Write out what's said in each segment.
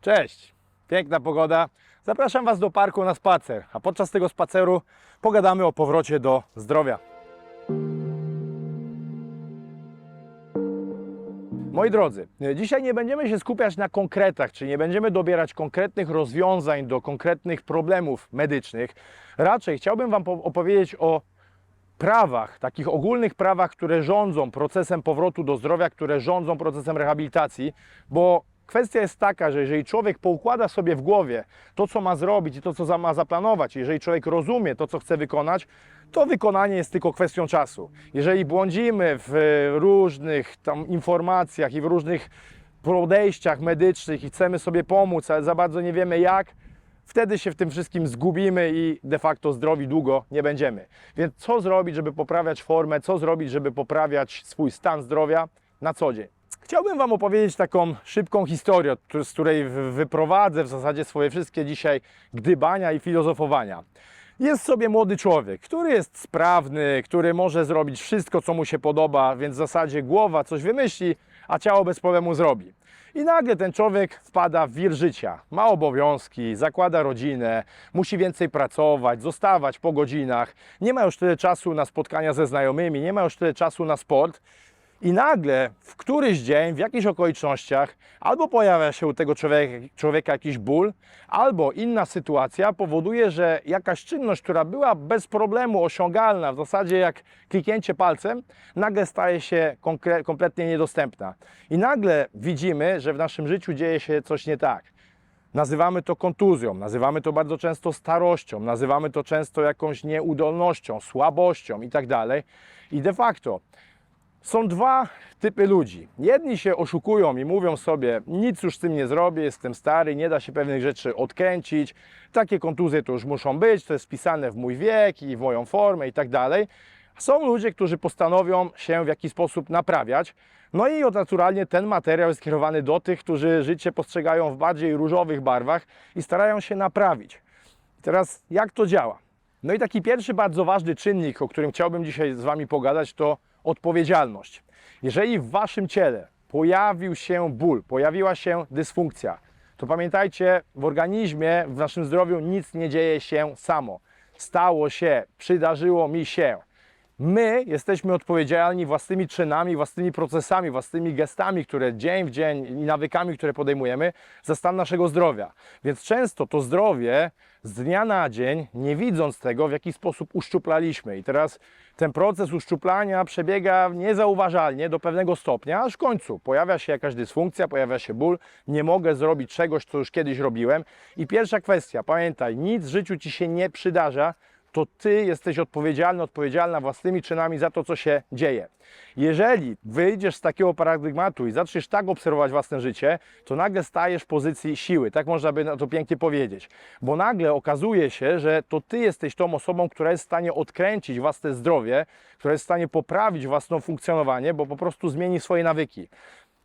Cześć! Piękna pogoda. Zapraszam Was do parku na spacer, a podczas tego spaceru pogadamy o powrocie do zdrowia. Moi drodzy, dzisiaj nie będziemy się skupiać na konkretach, czyli nie będziemy dobierać konkretnych rozwiązań do konkretnych problemów medycznych. Raczej chciałbym Wam po- opowiedzieć o prawach, takich ogólnych prawach, które rządzą procesem powrotu do zdrowia, które rządzą procesem rehabilitacji, bo kwestia jest taka, że jeżeli człowiek poukłada sobie w głowie to, co ma zrobić i to, co ma zaplanować, jeżeli człowiek rozumie to, co chce wykonać, to wykonanie jest tylko kwestią czasu. Jeżeli błądzimy w różnych tam informacjach i w różnych podejściach medycznych i chcemy sobie pomóc, ale za bardzo nie wiemy jak, wtedy się w tym wszystkim zgubimy i de facto zdrowi długo nie będziemy. Więc co zrobić, żeby poprawiać formę, co zrobić, żeby poprawiać swój stan zdrowia na co dzień? Chciałbym Wam opowiedzieć taką szybką historię, z której wy- wyprowadzę w zasadzie swoje wszystkie dzisiaj gdybania i filozofowania. Jest sobie młody człowiek, który jest sprawny, który może zrobić wszystko, co mu się podoba, więc w zasadzie głowa coś wymyśli, a ciało bez problemu zrobi. I nagle ten człowiek wpada w wir życia. Ma obowiązki, zakłada rodzinę, musi więcej pracować, zostawać po godzinach, nie ma już tyle czasu na spotkania ze znajomymi, nie ma już tyle czasu na sport. I nagle w któryś dzień, w jakichś okolicznościach, albo pojawia się u tego człowieka, człowieka jakiś ból, albo inna sytuacja powoduje, że jakaś czynność, która była bez problemu osiągalna, w zasadzie jak kliknięcie palcem, nagle staje się kompletnie niedostępna. I nagle widzimy, że w naszym życiu dzieje się coś nie tak. Nazywamy to kontuzją, nazywamy to bardzo często starością, nazywamy to często jakąś nieudolnością, słabością i tak. I de facto są dwa typy ludzi. Jedni się oszukują i mówią sobie, nic już z tym nie zrobię, jestem stary, nie da się pewnych rzeczy odkręcić, takie kontuzje to już muszą być, to jest wpisane w mój wiek i w moją formę i tak dalej. Są ludzie, którzy postanowią się w jakiś sposób naprawiać. No i naturalnie ten materiał jest skierowany do tych, którzy życie postrzegają w bardziej różowych barwach i starają się naprawić. Teraz jak to działa? No i taki pierwszy bardzo ważny czynnik, o którym chciałbym dzisiaj z Wami pogadać, to odpowiedzialność. Jeżeli w Waszym ciele pojawił się ból, pojawiła się dysfunkcja, to pamiętajcie, w organizmie, w naszym zdrowiu nic nie dzieje się samo. Stało się, przydarzyło mi się. My jesteśmy odpowiedzialni własnymi czynami, własnymi procesami, własnymi gestami, które dzień w dzień i nawykami, które podejmujemy, za stan naszego zdrowia. Więc często to zdrowie z dnia na dzień, nie widząc tego, w jaki sposób uszczuplaliśmy. I teraz ten proces uszczuplania przebiega niezauważalnie do pewnego stopnia, aż w końcu pojawia się jakaś dysfunkcja, pojawia się ból, nie mogę zrobić czegoś, co już kiedyś robiłem. I pierwsza kwestia, pamiętaj, nic w życiu Ci się nie przydarza, to Ty jesteś odpowiedzialny, odpowiedzialna własnymi czynami za to, co się dzieje. Jeżeli wyjdziesz z takiego paradygmatu i zaczniesz tak obserwować własne życie, to nagle stajesz w pozycji siły, tak można by na to pięknie powiedzieć. Bo nagle okazuje się, że to Ty jesteś tą osobą, która jest w stanie odkręcić własne zdrowie, która jest w stanie poprawić własne funkcjonowanie, bo po prostu zmieni swoje nawyki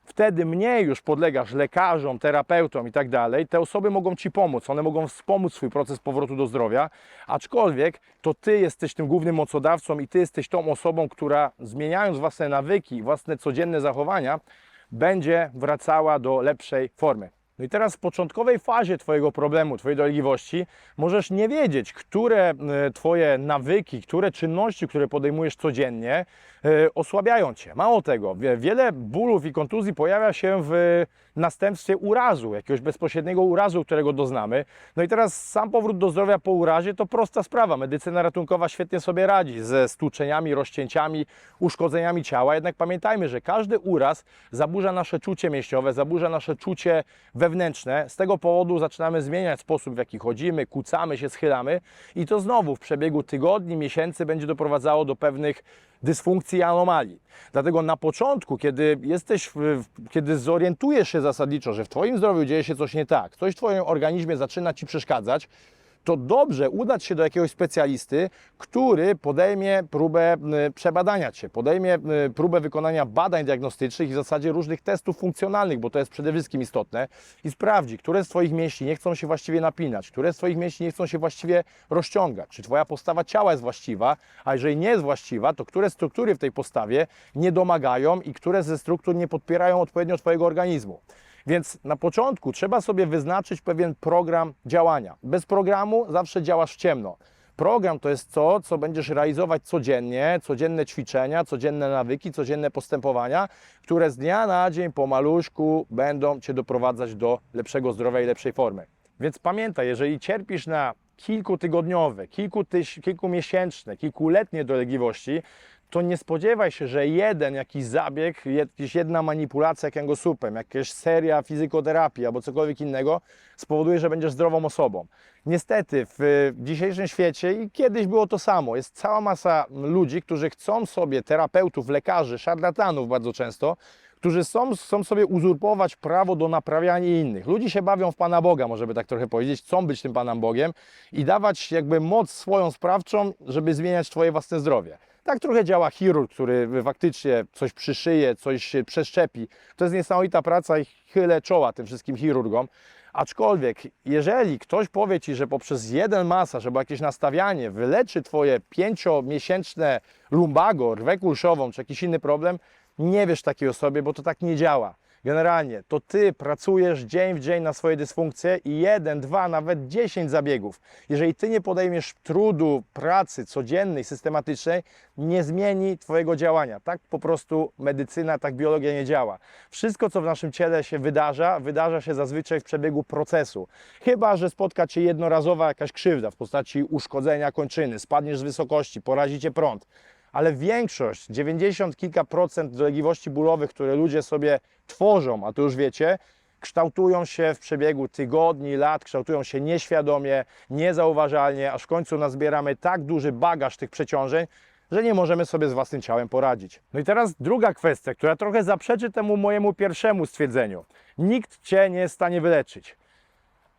wtedy mniej już podlegasz lekarzom, terapeutom i tak dalej, te osoby mogą Ci pomóc, one mogą wspomóc swój proces powrotu do zdrowia, aczkolwiek to Ty jesteś tym głównym mocodawcą i Ty jesteś tą osobą, która zmieniając własne nawyki, własne codzienne zachowania, będzie wracała do lepszej formy. No i teraz w początkowej fazie Twojego problemu, Twojej dolegliwości, możesz nie wiedzieć, które e, Twoje nawyki, które czynności, które podejmujesz codziennie, e, osłabiają Cię. Mało tego, wie- wiele bólów i kontuzji pojawia się w następstwie urazu, jakiegoś bezpośredniego urazu, którego doznamy. No i teraz sam powrót do zdrowia po urazie to prosta sprawa. Medycyna ratunkowa świetnie sobie radzi ze stłuczeniami, rozcięciami, uszkodzeniami ciała. Jednak pamiętajmy, że każdy uraz zaburza nasze czucie mięśniowe, zaburza nasze czucie wewnętrzne. Z tego powodu zaczynamy zmieniać sposób, w jaki chodzimy, kucamy się, schylamy i to znowu w przebiegu tygodni, miesięcy będzie doprowadzało do pewnych dysfunkcji i anomalii. Dlatego na początku, kiedy jesteś, kiedy zorientujesz się zasadniczo, że w Twoim zdrowiu dzieje się coś nie tak, coś w Twoim organizmie zaczyna Ci przeszkadzać, to dobrze udać się do jakiegoś specjalisty, który podejmie próbę y, przebadania Cię, podejmie y, próbę wykonania badań diagnostycznych i w zasadzie różnych testów funkcjonalnych, bo to jest przede wszystkim istotne, i sprawdzi, które z Twoich mięśni nie chcą się właściwie napinać, które z Twoich mięśni nie chcą się właściwie rozciągać, czy Twoja postawa ciała jest właściwa, a jeżeli nie jest właściwa, to które struktury w tej postawie nie domagają i które ze struktur nie podpierają odpowiednio Twojego organizmu. Więc na początku trzeba sobie wyznaczyć pewien program działania. Bez programu zawsze działasz w ciemno. Program to jest to, co będziesz realizować codziennie, codzienne ćwiczenia, codzienne nawyki, codzienne postępowania, które z dnia na dzień po maluszku będą Cię doprowadzać do lepszego zdrowia i lepszej formy. Więc pamiętaj, jeżeli cierpisz na kilkutygodniowe, kilku tyś, kilkumiesięczne, kilkuletnie dolegliwości, to nie spodziewaj się, że jeden jakiś zabieg, jakaś jedna manipulacja kręgosłupem, jakaś seria fizykoterapii albo cokolwiek innego spowoduje, że będziesz zdrową osobą. Niestety w dzisiejszym świecie i kiedyś było to samo, jest cała masa ludzi, którzy chcą sobie terapeutów, lekarzy, szarlatanów bardzo często, którzy są, chcą sobie uzurpować prawo do naprawiania innych. Ludzie się bawią w Pana Boga, może by tak trochę powiedzieć, chcą być tym Panem Bogiem i dawać jakby moc swoją sprawczą, żeby zmieniać Twoje własne zdrowie. Tak trochę działa chirurg, który faktycznie coś przyszyje, coś przeszczepi. To jest niesamowita praca i chylę czoła tym wszystkim chirurgom. Aczkolwiek, jeżeli ktoś powie Ci, że poprzez jeden masaż albo jakieś nastawianie wyleczy Twoje pięciomiesięczne lumbago, rwę kulszową czy jakiś inny problem, nie wiesz takiej osobie, bo to tak nie działa. Generalnie to Ty pracujesz dzień w dzień na swoje dysfunkcje i jeden, dwa, nawet dziesięć zabiegów. Jeżeli Ty nie podejmiesz trudu, pracy codziennej, systematycznej, nie zmieni Twojego działania. Tak po prostu medycyna, tak biologia nie działa. Wszystko, co w naszym ciele się wydarza, wydarza się zazwyczaj w przebiegu procesu. Chyba, że spotka Cię jednorazowa jakaś krzywda w postaci uszkodzenia kończyny, spadniesz z wysokości, porazi Cię prąd ale większość, 90 kilka procent dolegliwości bólowych, które ludzie sobie tworzą, a to już wiecie, kształtują się w przebiegu tygodni, lat, kształtują się nieświadomie, niezauważalnie, aż w końcu nazbieramy tak duży bagaż tych przeciążeń, że nie możemy sobie z własnym ciałem poradzić. No i teraz druga kwestia, która trochę zaprzeczy temu mojemu pierwszemu stwierdzeniu. Nikt Cię nie jest w stanie wyleczyć.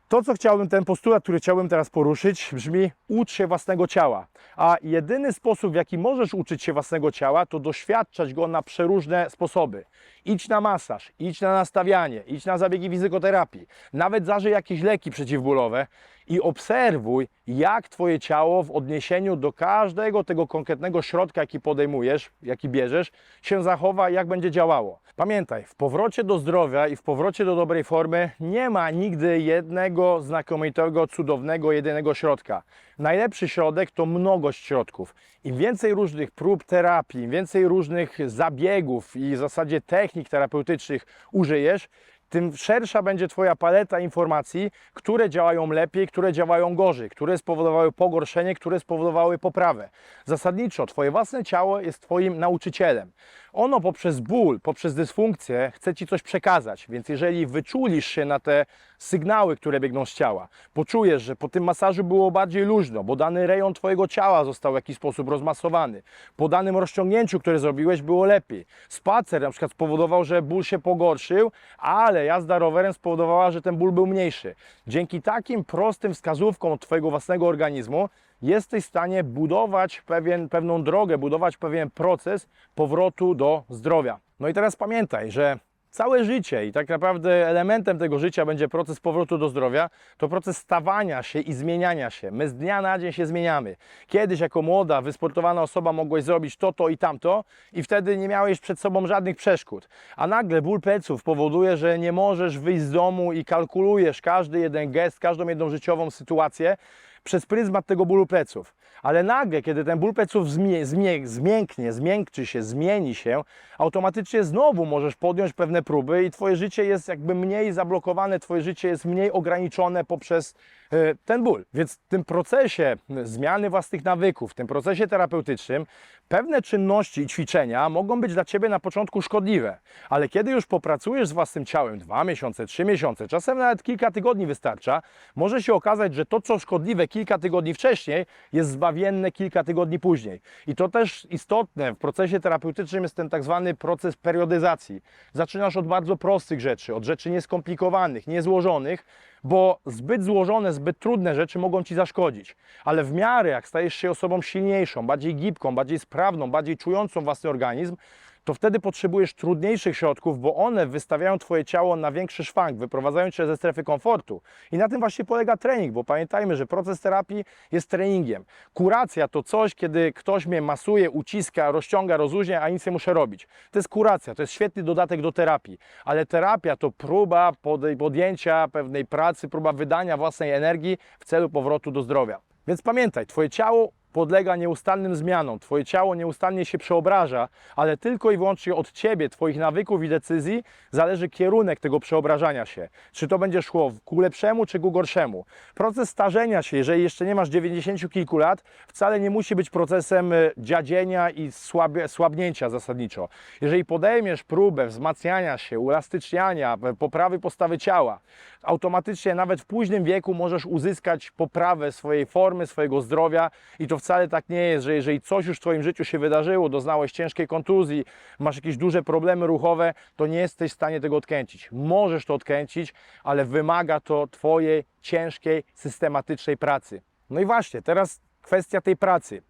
To, co chciałbym, ten postulat, który chciałbym teraz poruszyć, brzmi: ucz się własnego ciała. A jedyny sposób, w jaki możesz uczyć się własnego ciała, to doświadczać go na przeróżne sposoby. Idź na masaż, idź na nastawianie, idź na zabiegi fizykoterapii, nawet zażyj jakieś leki przeciwbólowe i obserwuj, jak Twoje ciało w odniesieniu do każdego tego konkretnego środka, jaki podejmujesz, jaki bierzesz, się zachowa, jak będzie działało. Pamiętaj, w powrocie do zdrowia i w powrocie do dobrej formy nie ma nigdy jednego znakomitego, cudownego, jedynego środka. Najlepszy środek to mnogość środków. Im więcej różnych prób terapii, im więcej różnych zabiegów i w zasadzie technik terapeutycznych użyjesz, tym szersza będzie Twoja paleta informacji, które działają lepiej, które działają gorzej, które spowodowały pogorszenie, które spowodowały poprawę. Zasadniczo Twoje własne ciało jest Twoim nauczycielem. Ono poprzez ból, poprzez dysfunkcję chce Ci coś przekazać, więc jeżeli wyczulisz się na te sygnały, które biegną z ciała, poczujesz, że po tym masażu było bardziej luźno, bo dany rejon Twojego ciała został w jakiś sposób rozmasowany, po danym rozciągnięciu, które zrobiłeś, było lepiej. Spacer na przykład spowodował, że ból się pogorszył, ale jazda rowerem spowodowała, że ten ból był mniejszy. Dzięki takim prostym wskazówkom od Twojego własnego organizmu jesteś w stanie budować pewien, pewną drogę, budować pewien proces powrotu do zdrowia. No i teraz pamiętaj, że całe życie i tak naprawdę elementem tego życia będzie proces powrotu do zdrowia, to proces stawania się i zmieniania się. My z dnia na dzień się zmieniamy. Kiedyś jako młoda, wysportowana osoba mogłeś zrobić to, to i tamto i wtedy nie miałeś przed sobą żadnych przeszkód. A nagle ból pleców powoduje, że nie możesz wyjść z domu i kalkulujesz każdy jeden gest, każdą jedną życiową sytuację, przez pryzmat tego bólu pleców. Ale nagle, kiedy ten ból pleców zmie, zmie, zmięknie, zmiękczy się, zmieni się, automatycznie znowu możesz podjąć pewne próby i Twoje życie jest jakby mniej zablokowane, Twoje życie jest mniej ograniczone poprzez e, ten ból. Więc w tym procesie zmiany własnych nawyków, w tym procesie terapeutycznym, pewne czynności i ćwiczenia mogą być dla Ciebie na początku szkodliwe, ale kiedy już popracujesz z własnym ciałem dwa miesiące, trzy miesiące, czasem nawet kilka tygodni wystarcza, może się okazać, że to, co szkodliwe kilka tygodni wcześniej, jest zbawienne kilka tygodni później. I to też istotne w procesie terapeutycznym jest ten tak zwany proces periodyzacji. Zaczynasz od bardzo prostych rzeczy, od rzeczy nieskomplikowanych, niezłożonych, bo zbyt złożone, zbyt trudne rzeczy mogą Ci zaszkodzić. Ale w miarę jak stajesz się osobą silniejszą, bardziej gibką, bardziej sprawną, bardziej czującą własny organizm, to wtedy potrzebujesz trudniejszych środków, bo one wystawiają Twoje ciało na większy szwank, wyprowadzają Cię ze strefy komfortu. I na tym właśnie polega trening, bo pamiętajmy, że proces terapii jest treningiem. Kuracja to coś, kiedy ktoś mnie masuje, uciska, rozciąga, rozluźnia, a nic nie muszę robić. To jest kuracja, to jest świetny dodatek do terapii, ale terapia to próba podjęcia pewnej pracy, próba wydania własnej energii w celu powrotu do zdrowia. Więc pamiętaj, Twoje ciało podlega nieustannym zmianom, Twoje ciało nieustannie się przeobraża, ale tylko i wyłącznie od Ciebie, Twoich nawyków i decyzji zależy kierunek tego przeobrażania się. Czy to będzie szło ku lepszemu, czy ku gorszemu. Proces starzenia się, jeżeli jeszcze nie masz 90 kilku lat, wcale nie musi być procesem e, dziadzienia i słabie, słabnięcia zasadniczo. Jeżeli podejmiesz próbę wzmacniania się, uelastyczniania, poprawy postawy ciała, automatycznie nawet w późnym wieku możesz uzyskać poprawę swojej formy, swojego zdrowia i to wcale tak nie jest, że jeżeli coś już w Twoim życiu się wydarzyło, doznałeś ciężkiej kontuzji, masz jakieś duże problemy ruchowe, to nie jesteś w stanie tego odkręcić. Możesz to odkręcić, ale wymaga to Twojej ciężkiej, systematycznej pracy. No i właśnie, teraz kwestia tej pracy.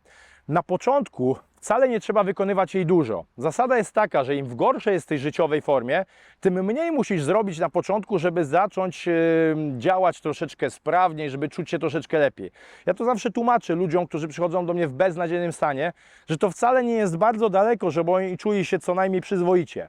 Na początku wcale nie trzeba wykonywać jej dużo. Zasada jest taka, że im w gorszej jesteś życiowej formie, tym mniej musisz zrobić na początku, żeby zacząć działać troszeczkę sprawniej, żeby czuć się troszeczkę lepiej. Ja to zawsze tłumaczę ludziom, którzy przychodzą do mnie w beznadziejnym stanie, że to wcale nie jest bardzo daleko, żeby oni czuli się co najmniej przyzwoicie.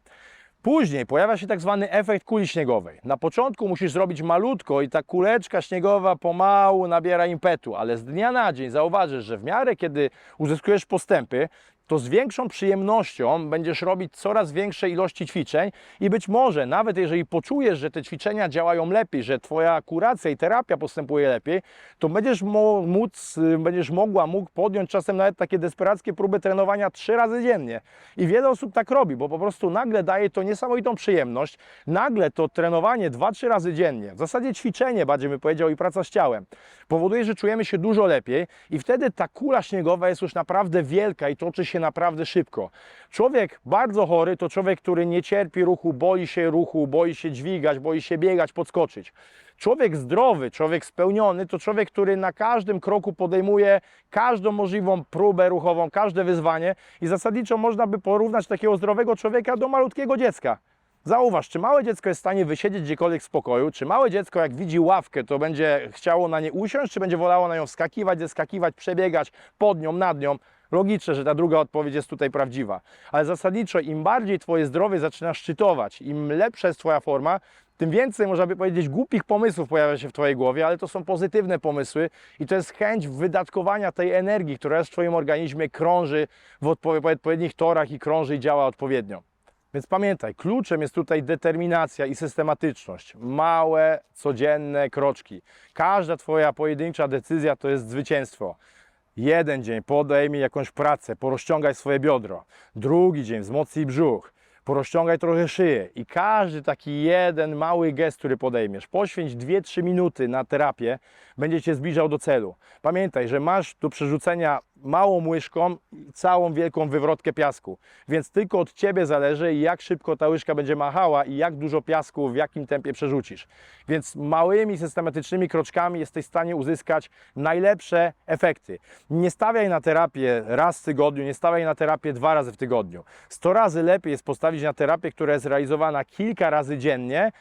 Później pojawia się tak zwany efekt kuli śniegowej. Na początku musisz zrobić malutko i ta kuleczka śniegowa pomału nabiera impetu, ale z dnia na dzień zauważysz, że w miarę kiedy uzyskujesz postępy, to z większą przyjemnością będziesz robić coraz większe ilości ćwiczeń i być może nawet jeżeli poczujesz, że te ćwiczenia działają lepiej, że Twoja kuracja i terapia postępuje lepiej, to będziesz móc, y, będziesz mogła, mógł podjąć czasem nawet takie desperackie próby trenowania trzy razy dziennie. I wiele osób tak robi, bo po prostu nagle daje to niesamowitą przyjemność, nagle to trenowanie dwa, trzy razy dziennie, w zasadzie ćwiczenie bardziej bym powiedział i praca z ciałem, powoduje, że czujemy się dużo lepiej i wtedy ta kula śniegowa jest już naprawdę wielka i toczy się naprawdę szybko. Człowiek bardzo chory to człowiek, który nie cierpi ruchu, boi się ruchu, boi się dźwigać, boi się biegać, podskoczyć. Człowiek zdrowy, człowiek spełniony to człowiek, który na każdym kroku podejmuje każdą możliwą próbę ruchową, każde wyzwanie i zasadniczo można by porównać takiego zdrowego człowieka do malutkiego dziecka. Zauważ, czy małe dziecko jest w stanie wysiedzieć gdziekolwiek w spokoju, czy małe dziecko jak widzi ławkę, to będzie chciało na nie usiąść, czy będzie wolało na nią wskakiwać, zeskakiwać, przebiegać pod nią, nad nią. Logiczne, że ta druga odpowiedź jest tutaj prawdziwa. Ale zasadniczo im bardziej Twoje zdrowie zaczyna szczytować, im lepsza jest Twoja forma, tym więcej, można by powiedzieć, głupich pomysłów pojawia się w Twojej głowie, ale to są pozytywne pomysły i to jest chęć wydatkowania tej energii, która jest w Twoim organizmie, krąży w odpo- odpowiednich torach i krąży i działa odpowiednio. Więc pamiętaj, kluczem jest tutaj determinacja i systematyczność. Małe, codzienne kroczki. Każda Twoja pojedyncza decyzja to jest zwycięstwo. Jeden dzień podejmij jakąś pracę, porozciągaj swoje biodro. Drugi dzień wzmocnij brzuch, porozciągaj trochę szyję. I każdy taki jeden mały gest, który podejmiesz, poświęć 2-3 minuty na terapię, będzie Cię zbliżał do celu. Pamiętaj, że masz do przerzucenia małą łyżką całą wielką wywrotkę piasku. Więc tylko od Ciebie zależy, jak szybko ta łyżka będzie machała i jak dużo piasku w jakim tempie przerzucisz. Więc małymi, systematycznymi kroczkami jesteś w stanie uzyskać najlepsze efekty. Nie stawiaj na terapię raz w tygodniu, nie stawiaj na terapię dwa razy w tygodniu. Sto razy lepiej jest postawić na terapię, która jest realizowana kilka razy dziennie,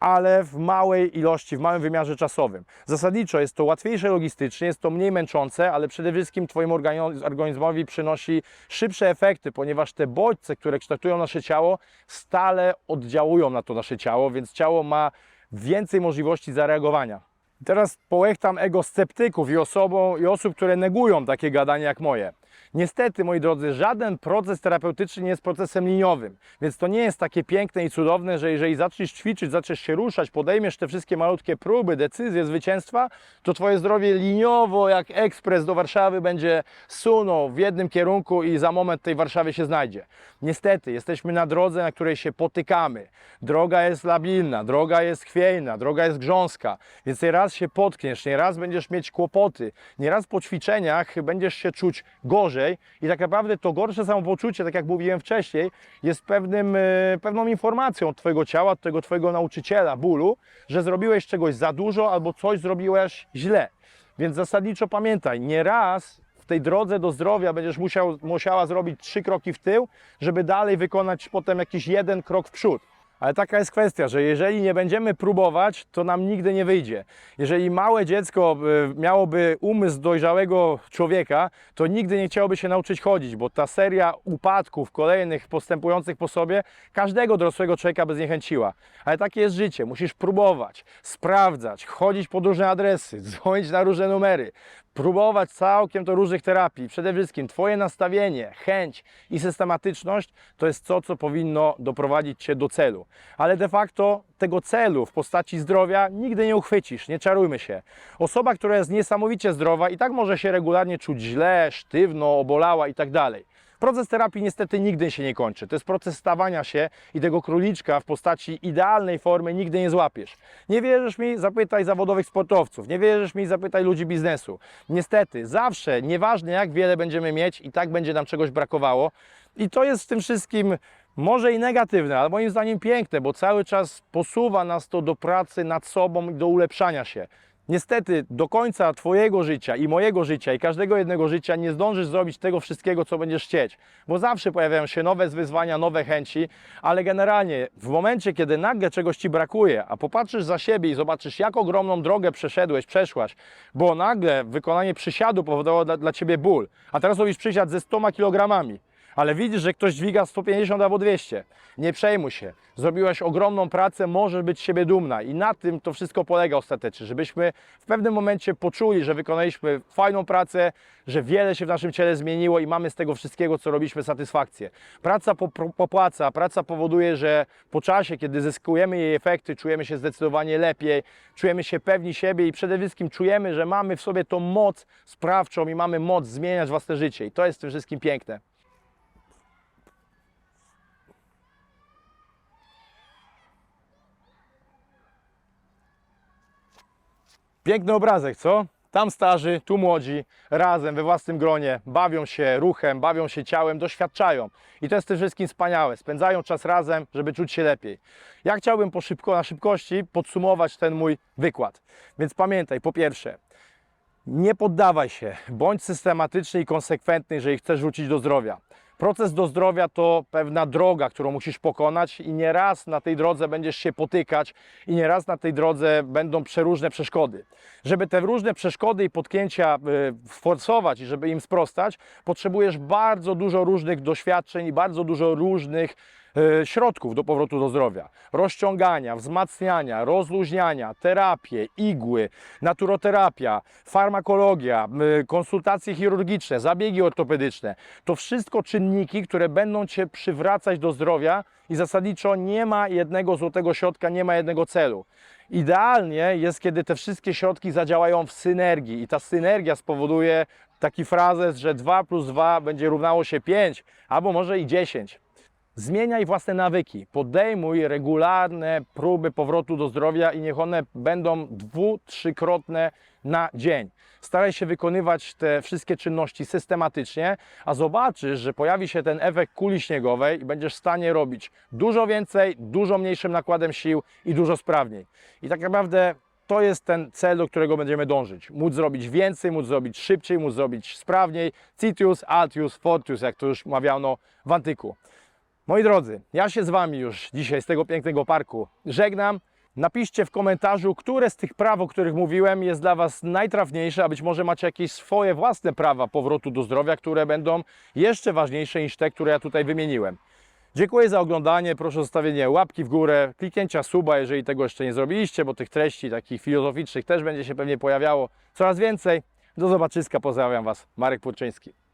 ale w małej ilości, w małym wymiarze czasowym. Zasadniczo jest to łatwiejsze logistycznie, jest to mniej męczące, ale przede wszystkim Twoim organi- organizmowi przynosi szybsze efekty, ponieważ te bodźce, które kształtują nasze ciało, stale oddziałują na to nasze ciało, więc ciało ma więcej możliwości zareagowania. Teraz połechtam ego sceptyków i, osobą, i osób, które negują takie gadanie jak moje. Niestety, moi drodzy, żaden proces terapeutyczny nie jest procesem liniowym, więc to nie jest takie piękne i cudowne, że jeżeli zaczniesz ćwiczyć, zaczniesz się ruszać, podejmiesz te wszystkie malutkie próby, decyzje, zwycięstwa, to Twoje zdrowie liniowo, jak ekspres do Warszawy, będzie sunął w jednym kierunku i za moment tej Warszawie się znajdzie. Niestety, jesteśmy na drodze, na której się potykamy. Droga jest labilna, droga jest chwiejna, droga jest grząska, więc nieraz się potkniesz, nieraz będziesz mieć kłopoty, nieraz po ćwiczeniach będziesz się czuć gorzej i tak naprawdę to gorsze samopoczucie, tak jak mówiłem wcześniej, jest pewnym, e, pewną informacją od Twojego ciała, od tego Twojego nauczyciela bólu, że zrobiłeś czegoś za dużo albo coś zrobiłeś źle. Więc zasadniczo pamiętaj, nieraz w tej drodze do zdrowia będziesz musiał, musiała zrobić trzy kroki w tył, żeby dalej wykonać potem jakiś jeden krok w przód. Ale taka jest kwestia, że jeżeli nie będziemy próbować, to nam nigdy nie wyjdzie. Jeżeli małe dziecko y, miałoby umysł dojrzałego człowieka, to nigdy nie chciałoby się nauczyć chodzić, bo ta seria upadków kolejnych postępujących po sobie każdego dorosłego człowieka by zniechęciła. Ale takie jest życie. Musisz próbować, sprawdzać, chodzić pod różne adresy, dzwonić na różne numery, próbować całkiem to różnych terapii. Przede wszystkim Twoje nastawienie, chęć i systematyczność to jest to, co powinno doprowadzić Cię do celu. Ale de facto tego celu w postaci zdrowia nigdy nie uchwycisz, nie czarujmy się. Osoba, która jest niesamowicie zdrowa i tak może się regularnie czuć źle, sztywno, obolała i tak dalej. Proces terapii niestety nigdy się nie kończy. To jest proces stawania się i tego króliczka w postaci idealnej formy nigdy nie złapiesz. Nie wierzysz mi? Zapytaj zawodowych sportowców. Nie wierzysz mi? Zapytaj ludzi biznesu. Niestety, zawsze, nieważne jak wiele będziemy mieć, i tak będzie nam czegoś brakowało. I to jest w tym wszystkim może i negatywne, ale moim zdaniem piękne, bo cały czas posuwa nas to do pracy nad sobą i do ulepszania się. Niestety do końca Twojego życia i mojego życia i każdego jednego życia nie zdążysz zrobić tego wszystkiego, co będziesz chcieć, bo zawsze pojawiają się nowe wyzwania, nowe chęci, ale generalnie w momencie, kiedy nagle czegoś Ci brakuje, a popatrzysz za siebie i zobaczysz, jak ogromną drogę przeszedłeś, przeszłaś, bo nagle wykonanie przysiadu powodowało dla, dla Ciebie ból, a teraz robisz przysiad ze 100 kilogramami, ale widzisz, że ktoś dźwiga 150 albo 200. Nie przejmuj się. Zrobiłaś ogromną pracę, możesz być siebie dumna i na tym to wszystko polega ostatecznie, żebyśmy w pewnym momencie poczuli, że wykonaliśmy fajną pracę, że wiele się w naszym ciele zmieniło i mamy z tego wszystkiego, co robiliśmy, satysfakcję. Praca pop- popłaca, praca powoduje, że po czasie, kiedy zyskujemy jej efekty, czujemy się zdecydowanie lepiej, czujemy się pewni siebie i przede wszystkim czujemy, że mamy w sobie tą moc sprawczą i mamy moc zmieniać własne życie i to jest w tym wszystkim piękne. Piękny obrazek, co? Tam starzy, tu młodzi, razem we własnym gronie, bawią się ruchem, bawią się ciałem, doświadczają. I to jest tym wszystkim wspaniałe. Spędzają czas razem, żeby czuć się lepiej. Ja chciałbym po szybko, na szybkości podsumować ten mój wykład. Więc pamiętaj, po pierwsze, nie poddawaj się, bądź systematyczny i konsekwentny, jeżeli chcesz wrócić do zdrowia. Proces do zdrowia to pewna droga, którą musisz pokonać i nieraz na tej drodze będziesz się potykać i nieraz na tej drodze będą przeróżne przeszkody. Żeby te różne przeszkody i potknięcia y, forsować i żeby im sprostać, potrzebujesz bardzo dużo różnych doświadczeń i bardzo dużo różnych e, środków do powrotu do zdrowia. Rozciągania, wzmacniania, rozluźniania, terapie, igły, naturoterapia, farmakologia, konsultacje chirurgiczne, zabiegi ortopedyczne. To wszystko czynniki, które będą Cię przywracać do zdrowia i zasadniczo nie ma jednego złotego środka, nie ma jednego celu. Idealnie jest, kiedy te wszystkie środki zadziałają w synergii i ta synergia spowoduje taki frazes, że 2 plus 2 będzie równało się 5 albo może i 10. Zmieniaj własne nawyki, podejmuj regularne próby powrotu do zdrowia i niech one będą dwu, trzykrotne na dzień. Staraj się wykonywać te wszystkie czynności systematycznie, a zobaczysz, że pojawi się ten efekt kuli śniegowej i będziesz w stanie robić dużo więcej, dużo mniejszym nakładem sił i dużo sprawniej. I tak naprawdę to jest ten cel, do którego będziemy dążyć. Móc zrobić więcej, móc zrobić szybciej, móc zrobić sprawniej. Citius, Altius, Fortius, jak to już mawiano w antyku. Moi drodzy, ja się z Wami już dzisiaj z tego pięknego parku żegnam. Napiszcie w komentarzu, które z tych praw, o których mówiłem, jest dla Was najtrafniejsze, a być może macie jakieś swoje własne prawa powrotu do zdrowia, które będą jeszcze ważniejsze niż te, które ja tutaj wymieniłem. Dziękuję za oglądanie, proszę o zostawienie łapki w górę, kliknięcia suba, jeżeli tego jeszcze nie zrobiliście, bo tych treści takich filozoficznych też będzie się pewnie pojawiało coraz więcej. Do zobaczyska, pozdrawiam Was, Marek Purczyński.